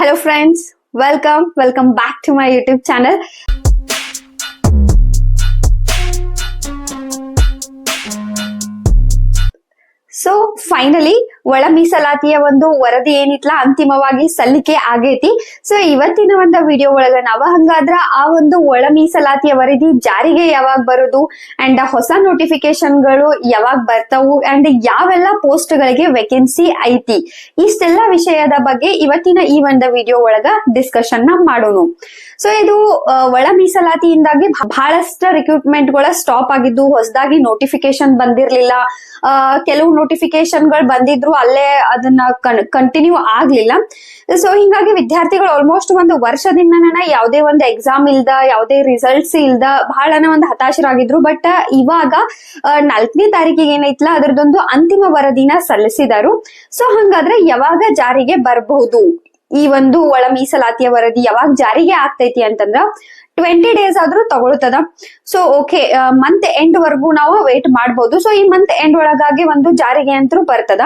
Hello friends, welcome, welcome back to my YouTube channel. So finally ಒಳ ಮೀಸಲಾತಿಯ ಒಂದು ವರದಿ ಏನಿತ್ಲ ಅಂತಿಮವಾಗಿ ಸಲ್ಲಿಕೆ ಆಗೈತಿ. ಸೊ ಇವತ್ತಿನ ಒಂದು ವಿಡಿಯೋ ಒಳಗ ನಾವ ಹಂಗಾದ್ರ ಆ ಒಂದು ಒಳ ಮೀಸಲಾತಿಯ ವರದಿ ಜಾರಿಗೆ ಯಾವಾಗ ಬರೋದು ಅಂಡ್ ಹೊಸ ನೋಟಿಫಿಕೇಶನ್ಗಳು ಯಾವಾಗ ಬರ್ತಾವು ಅಂಡ್ ಯಾವೆಲ್ಲ ಪೋಸ್ಟ್ ಗಳಿಗೆ ವೇಕೆನ್ಸಿ ಐತಿ. ಇಷ್ಟೆಲ್ಲ ವಿಷಯದ ಬಗ್ಗೆ ಇವತ್ತಿನ ಈ ಒಂದು ವಿಡಿಯೋ ಒಳಗ ಡಿಸ್ಕಷನ್ನ ಮಾಡೋಣ. ಸೊ ಇದು ಒಳ ಮೀಸಲಾತಿಯಿಂದಾಗಿ ಬಹಳಷ್ಟು ರಿಕ್ರೂಟ್ಮೆಂಟ್ಗಳ ಸ್ಟಾಪ್ ಆಗಿದ್ದು, ಹೊಸದಾಗಿ ನೋಟಿಫಿಕೇಶನ್ ಬಂದಿರ್ಲಿಲ್ಲ. ಕೆಲವು ನೋಟಿಫಿಕೇಶನ್ಗಳು ಬಂದಿದ್ರು ಅಲ್ಲೇ ಅದನ್ನ ಕಂಟಿನ್ಯೂ ಆಗ್ಲಿಲ್ಲ. ಸೊ ಹಿಂಗಾಗಿ ವಿದ್ಯಾರ್ಥಿಗಳು ಆಲ್ಮೋಸ್ಟ್ ಒಂದು ವರ್ಷದಿಂದ ಯಾವುದೇ ಒಂದು ಎಕ್ಸಾಮ್ ಇಲ್ದ, ಯಾವುದೇ ರಿಸಲ್ಟ್ಸ್ ಇಲ್ದ ಬಹಳನ ಒಂದು ಹತಾಶರಾಗಿದ್ರು. ಬಟ್ ಇವಾಗ ನಾಲ್ಕನೇ ತಾರೀಕಿಗೆ ಏನೈತ್ಲ, ಅದರದೊಂದು ಅಂತಿಮ ವರದಿನ ಸಲ್ಲಿಸಿದರು. ಸೊ ಹಂಗಾದ್ರೆ ಯಾವಾಗ ಜಾರಿಗೆ ಬರಬಹುದು? ಈ ಒಂದು ಒಳ ಮೀಸಲಾತಿಯ ವರದಿ ಯಾವಾಗ ಜಾರಿಗೆ ಆಗ್ತೈತಿ ಅಂತಂದ್ರ ಟ್ವೆಂಟಿ ಡೇಸ್ ಆದ್ರೂ ತಗೊಳ್ತದ. ಸೊ ಓಕೆ ಮಂತ್ ಎಂಡ್ ವರ್ಗೂ ನಾವು ವೇಟ್ ಮಾಡ್ಬೋದು. ಸೊ ಈ ಮಂತ್ ಎಂಡ್ ಒಳಗಾಗಿ ಒಂದು ಜಾರಿಗೆ ಅಂತೂ ಬರ್ತದ.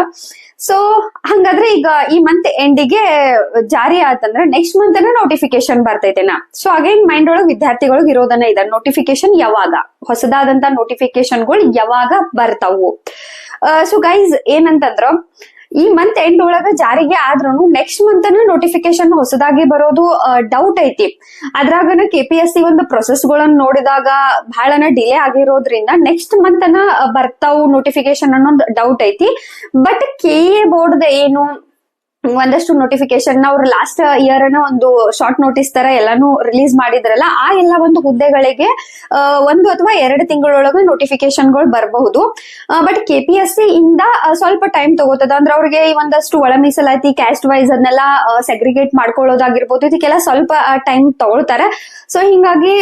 ಸೊ ಹಂಗಾದ್ರೆ ಈಗ ಈ ಮಂತ್ ಎಂಡಿಗೆ ಜಾರಿ ಆತಂದ್ರೆ ನೆಕ್ಸ್ಟ್ ಮಂತ್ ನೋಟಿಫಿಕೇಶನ್ ಬರ್ತೈತೆನಾ ಸೊ ಅಗೇನ್ ಮೈಂಡ್ ಒಳಗೆ ವಿದ್ಯಾರ್ಥಿಗಳಿಗೆ ಇರೋದನ್ನ ಇದೆ. ನೋಟಿಫಿಕೇಶನ್ ಯಾವಾಗ? ಹೊಸದಾದಂತ ನೋಟಿಫಿಕೇಶನ್ಗಳು ಯಾವಾಗ ಬರ್ತಾವು? ಸೊ ಗೈಸ್ ಏನಂತಂದ್ರ ಈ ಮಂತ್ ಎಂಡ್ ಒಳಗ ಜಾರಿಗೆ ಆದ್ರೂ ನೆಕ್ಸ್ಟ್ ಮಂತ್ ನೋಟಿಫಿಕೇಶನ್ ಹೊಸದಾಗಿ ಬರೋದು ಡೌಟ್ ಐತಿ. ಅದ್ರಾಗನ ಕೆ ಪಿ ಎಸ್ ಸಿ ಒಂದು ಪ್ರೊಸೆಸ್ ಗಳನ್ನ ನೋಡಿದಾಗ ಬಹಳನ ಡಿಲೇ ಆಗಿರೋದ್ರಿಂದ ನೆಕ್ಸ್ಟ್ ಮಂತ್ ಅನ್ನ ಬರ್ತಾವು ನೋಟಿಫಿಕೇಶನ್ ಅನ್ನೋದು ಡೌಟ್ ಐತಿ. ಬಟ್ ಕೆ ಎ ಬೋರ್ಡ್ ಏನು ಒಂದಷ್ಟು ನೋಟಿಫಿಕೇಶನ್ ಅವ್ರು ಲಾಸ್ಟ್ ಇಯರ್ ಅನ್ನ ಒಂದು ಶಾರ್ಟ್ ನೋಟಿಸ್ ತರ ಎಲ್ಲಾನು ರಿಲೀಸ್ ಮಾಡಿದ್ರಲ್ಲ, ಆ ಎಲ್ಲ ಒಂದು ಹುದ್ದೆಗಳಿಗೆ ಒಂದು ಅಥವಾ ಎರಡು ತಿಂಗಳೊಳಗೆ ನೋಟಿಫಿಕೇಶನ್ಗಳು ಬರಬಹುದು. But K P S C ಇಂದ ಸ್ವಲ್ಪ ಟೈಮ್ ತಗೋತದ. ಅಂದ್ರೆ ಅವ್ರಿಗೆ ಒಂದಷ್ಟು ಒಳ ಮೀಸಲಾತಿ ಕ್ಯಾಸ್ಟ್ ವೈಸ್ ಅದನ್ನೆಲ್ಲ ಸೆಗ್ರಿಗೇಟ್ ಮಾಡ್ಕೊಳ್ಳೋದಾಗಿರ್ಬೋದು. ಇದಕ್ಕೆಲ್ಲ ಸ್ವಲ್ಪ ಟೈಮ್ ತಗೊಳ್ತಾರೆ. ಸೊ ಹಿಂಗಾಗಿ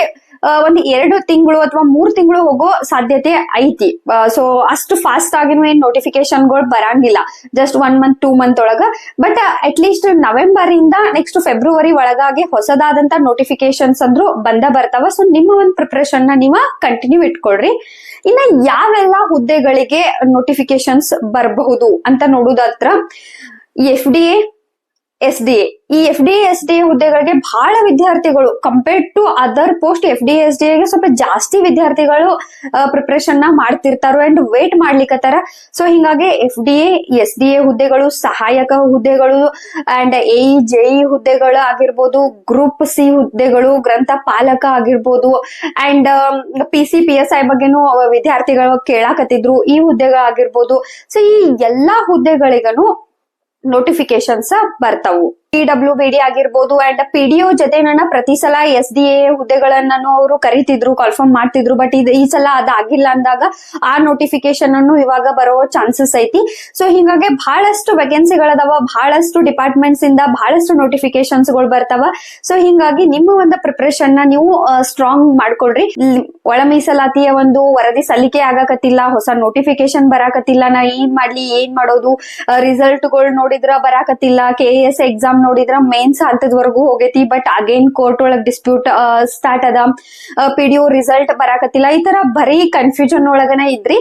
ಒಂದು ಎರಡು ತಿಂಗಳು ಅಥವಾ ಮೂರ್ ತಿಂಗಳು ಹೋಗೋ ಸಾಧ್ಯತೆ ಐತಿ. ಸೊ ಅಷ್ಟು ಫಾಸ್ಟ್ ಆಗಿನೂ ಏನ್ ನೋಟಿಫಿಕೇಶನ್ಗಳು ಬರಂಗಿಲ್ಲ. Just one month two month ಒಳಗ. ಬಟ್ ಅಟ್ ಲೀಸ್ಟ್ ನವೆಂಬರ್ ಇಂದ ನೆಕ್ಸ್ಟ್ ಫೆಬ್ರವರಿ ಒಳಗಾಗಿ ಹೊಸದಾದಂತ ನೋಟಿಫಿಕೇಶನ್ಸ್ ಅಂದ್ರು ಬಂದ ಬರ್ತಾವ. ಸೊ ನಿಮ್ಮ ಒಂದು ಪ್ರಿಪರೇಷನ್ನ ನೀವ ಕಂಟಿನ್ಯೂ ಇಟ್ಕೊಳ್ರಿ. ಇನ್ನ ಯಾವೆಲ್ಲ ಹುದ್ದೆಗಳಿಗೆ ನೋಟಿಫಿಕೇಶನ್ಸ್ ಬರಬಹುದು ಅಂತ ನೋಡುದತ್ರ F D A S D A. ಈ F D S D A ಹುದ್ದೆಗಳಿಗೆ ಬಹಳ ವಿದ್ಯಾರ್ಥಿಗಳು compared to other post F D S D ಎಗೆ ಸ್ವಲ್ಪ ಜಾಸ್ತಿ ವಿದ್ಯಾರ್ಥಿಗಳು ಪ್ರಿಪರೇಷನ್ನ ಮಾಡ್ತಿರ್ತಾರೋ ಅಂಡ್ ವೇಟ್ ಮಾಡ್ಲಿಕ್ಕತ್ತಾರ ಸೊ ಹಿಂಗಾಗಿ F D A, S D A ಹುದ್ದೆಗಳು, ಸಹಾಯಕ ಹುದ್ದೆಗಳು ಅಂಡ್ ಎ ಜೆ ಹುದ್ದೆಗಳು ಆಗಿರ್ಬೋದು ಗ್ರೂಪ್ ಸಿ ಹುದ್ದೆಗಳು, ಗ್ರಂಥ ಪಾಲಕ ಆಗಿರ್ಬೋದು and P C P S I ಬಗ್ಗೆನೂ ವಿದ್ಯಾರ್ಥಿಗಳು ಕೇಳಾಕತ್ತಿದ್ರು. ಈ ಹುದ್ದೆಗಳಾಗಿರ್ಬೋದು. ಸೊ ಈ ಎಲ್ಲಾ ಹುದ್ದೆಗಳಿಗನು ನೋಟಿಫಿಕೇಶನ್ಸ್ ಬರ್ತಾವು. ಪಿ ಡಬ್ಲ್ಯೂ ಆಗಿರ್ಬೋದು ಅಂಡ್ ಪಿ ಡಿ ಒ ಜೊತೆ ನನ್ನ ಪ್ರತಿ ಸಲ ಎಸ್ ಡಿ ಎ ಹುದ್ದೆಗಳನ್ನ ಅವರು ಕರಿತಿದ್ರು ಕನ್ಫರ್ಮ್ ಮಾಡ್ತಿದ್ರು. ಬಟ್ ಇದು ಈ ಸಲ ಅದಾಗಿಲ್ಲ ಅಂದಾಗ ಆ ನೋಟಿಫಿಕೇಶನ್ ಅನ್ನು ಇವಾಗ ಬರೋ ಚಾನ್ಸಸ್ ಐತಿ. ಸೊ ಹಿಂಗಾಗಿ ಬಹಳಷ್ಟು ವೇಕೆನ್ಸಿಗಳದಾವ ಬಹಳಷ್ಟು ಡಿಪಾರ್ಟ್ಮೆಂಟ್ಸ್ ಇಂದ ಬಹಳಷ್ಟು ನೋಟಿಫಿಕೇಶನ್ಸ್ಗಳು ಬರ್ತಾವ. ಸೊ ಹಿಂಗಾಗಿ ನಿಮ್ಮ ಒಂದು ಪ್ರಿಪ್ರೇಷನ್ನ ನೀವು ಸ್ಟ್ರಾಂಗ್ ಮಾಡ್ಕೊಳ್ರಿ. ಒಳ ಮೀಸಲಾತಿಯ ಒಂದು ವರದಿ ಸಲ್ಲಿಕೆ ಆಗಕತ್ತಿಲ್ಲ, ಹೊಸ ನೋಟಿಫಿಕೇಶನ್ ಬರಾಕತ್ತಿಲ್ಲ, ನಾ ಏನ್ ಮಾಡ್ಲಿ, ಏನ್ ಮಾಡೋದು ರಿಸಲ್ಟ್ಗಳು ನೋಡಿದ್ರ ಬರಾಕತ್ತಿಲ್ಲ ಕೆ ಎಸ್ ಎಕ್ಸಾಮ್ ನೋಡಿದ್ರ ಮೇನ್ಸ್ ಹಂತದವರೆಗೂ ಹೋಗೈತಿ ಬಟ್ ಅಗೇನ್ ಕೋರ್ಟ್ ಒಳಗ್ ಡಿಸ್ಪ್ಯೂಟ್ ಸ್ಟಾರ್ಟ್ ಅದ. ಪಿ ಡಿ ರಿಸಲ್ಟ್ ಬರಾಕತ್ತಿಲ್ಲ. ಈ ತರ ಬರೀ ಕನ್ಫ್ಯೂಷನ್ ಒಳಗನೆ ಇದ್ರಿ.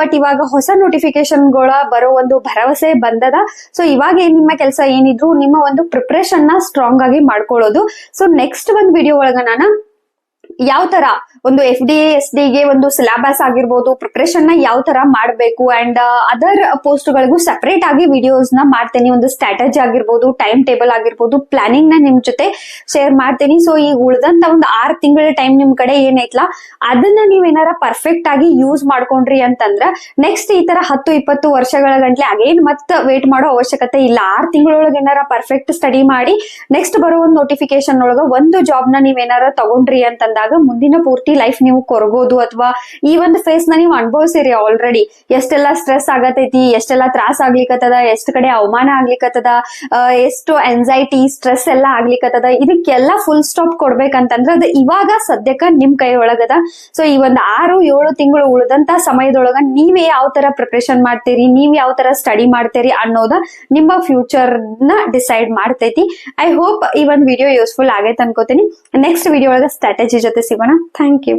ಬಟ್ ಇವಾಗ ಹೊಸ ನೋಟಿಫಿಕೇಶನ್ಗಳ ಬರೋ ಒಂದು ಭರವಸೆ ಬಂದದ. ಸೊ ಇವಾಗ ಏನ್ ನಿಮ್ಮ ಕೆಲಸ ಏನಿದ್ರು, ನಿಮ್ಮ ಒಂದು ಪ್ರಿಪ್ರೇಷನ್ನ ಸ್ಟ್ರಾಂಗ್ ಆಗಿ ಮಾಡ್ಕೊಳ್ಳೋದು. ಸೊ ನೆಕ್ಸ್ಟ್ ಒಂದು ವಿಡಿಯೋ ಒಳಗ ನಾನು ಯಾವ ತರ ಒಂದು ಎಫ್ ಡಿ ಎಸ್ಗೆ ಒಂದು ಸಿಲೆಬಸ್ ಆಗಿರ್ಬೋದು ಪ್ರಿಪರೇಷನ್ನ ಯಾವ ತರ ಮಾಡಬೇಕು ಅಂಡ್ ಅದರ್ ಪೋಸ್ಟ್ ಗಳಿಗೂ ಸೆಪರೇಟ್ ಆಗಿ ವಿಡಿಯೋಸ್ನ ಮಾಡ್ತೇನೆ. ಒಂದು ಸ್ಟ್ರಾಟಜಿ ಆಗಿರ್ಬೋದು ಟೈಮ್ ಟೇಬಲ್ ಆಗಿರ್ಬೋದು ಪ್ಲಾನಿಂಗ್ನ ನಿಮ್ ಜೊತೆ ಶೇರ್ ಮಾಡ್ತೀನಿ. ಸೊ ಈಗ ಉಳ್ದಂತ ಒಂದು ಆರ್ ತಿಂಗಳ ಟೈಮ್ ನಿಮ್ ಕಡೆ ಏನೈತ್ಲಾ ಅದನ್ನ ನೀವ್ ಏನಾರ ಪರ್ಫೆಕ್ಟ್ ಆಗಿ ಯೂಸ್ ಮಾಡ್ಕೊಂಡ್ರಿ ಅಂತಂದ್ರ ನೆಕ್ಸ್ಟ್ ಈ ತರ ಹತ್ತು, ಇಪ್ಪತ್ತು ವರ್ಷಗಳ ಗಂಟ್ಲೆ ಅಗೇನ್ ಮತ್ತ ವೇಟ್ ಮಾಡೋ ಅವಶ್ಯಕತೆ ಇಲ್ಲ. ಆರ್ ತಿಂಗಳೊಳಗೆ ಏನಾರ ಪರ್ಫೆಕ್ಟ್ ಸ್ಟಡಿ ಮಾಡಿ ನೆಕ್ಸ್ಟ್ ಬರೋ ಒಂದು ನೋಟಿಫಿಕೇಶನ್ ಒಳಗ ಒಂದು ಜಾಬ್ನ ನೀವ್ ಏನಾರ ತಗೊಂಡ್ರಿ ಅಂತಂದಾಗ ಮುಂದಿನ ಪೂರ್ತಿ ಲೈಫ್ ನೀವು ಕೊರಗೋದು ಅಥವಾ ಈ ಒಂದು ಫೇಸ್ನ ನೀವು ಅನುಭವಿಸಿರಿ ಆಲ್ರೆಡಿ ಎಷ್ಟೆಲ್ಲ ಸ್ಟ್ರೆಸ್ ಆಗತೈತಿ ಎಷ್ಟೆಲ್ಲ ತ್ರಾಸ ಆಗ್ಲಿಕತ್ತದ ಎಷ್ಟ್ ಕಡೆ ಅವಮಾನ ಆಗ್ಲಿಕತ್ತದ ಆ, ಎಷ್ಟು ಎಂಜೈಟಿ ಸ್ಟ್ರೆಸ್ ಎಲ್ಲ ಆಗ್ಲಿಕತ್ತದ ಇದಕ್ಕೆಲ್ಲ ಫುಲ್ ಸ್ಟಾಪ್ ಕೊಡ್ಬೇಕಂತಂದ್ರ ಅದು ಇವಾಗ ಸದ್ಯಕ್ಕ ನಿಮ್ ಕೈ ಒಳಗದ ಸೊ ಈ ಒಂದ್ ಆರು ಏಳು ತಿಂಗಳು ಉಳಿದಂತ ಸಮಯದೊಳಗ ನೀವೇ ಯಾವ ತರ ಪ್ರಿಪ್ರೇಷನ್ ಮಾಡ್ತೀರಿ ನೀವ್ ಯಾವ ತರ ಸ್ಟಡಿ ಮಾಡ್ತೀರಿ ಅನ್ನೋದ ನಿಮ್ಮ ಫ್ಯೂಚರ್ನ ಡಿಸೈಡ್ ಮಾಡ್ತೈತಿ. ಐ ಹೋಪ್ ಈ ಒಂದು ವಿಡಿಯೋ ಯೂಸ್ಫುಲ್ ಆಗೈತೆ ಅನ್ಕೋತೀನಿ. ನೆಕ್ಸ್ಟ್ ವಿಡಿಯೋ ಒಳಗ ಸ್ಟ್ರಾಟಜಿ ಜೊತೆ ಸಿಗೋಣ ಥ್ಯಾಂಕ್ ಯು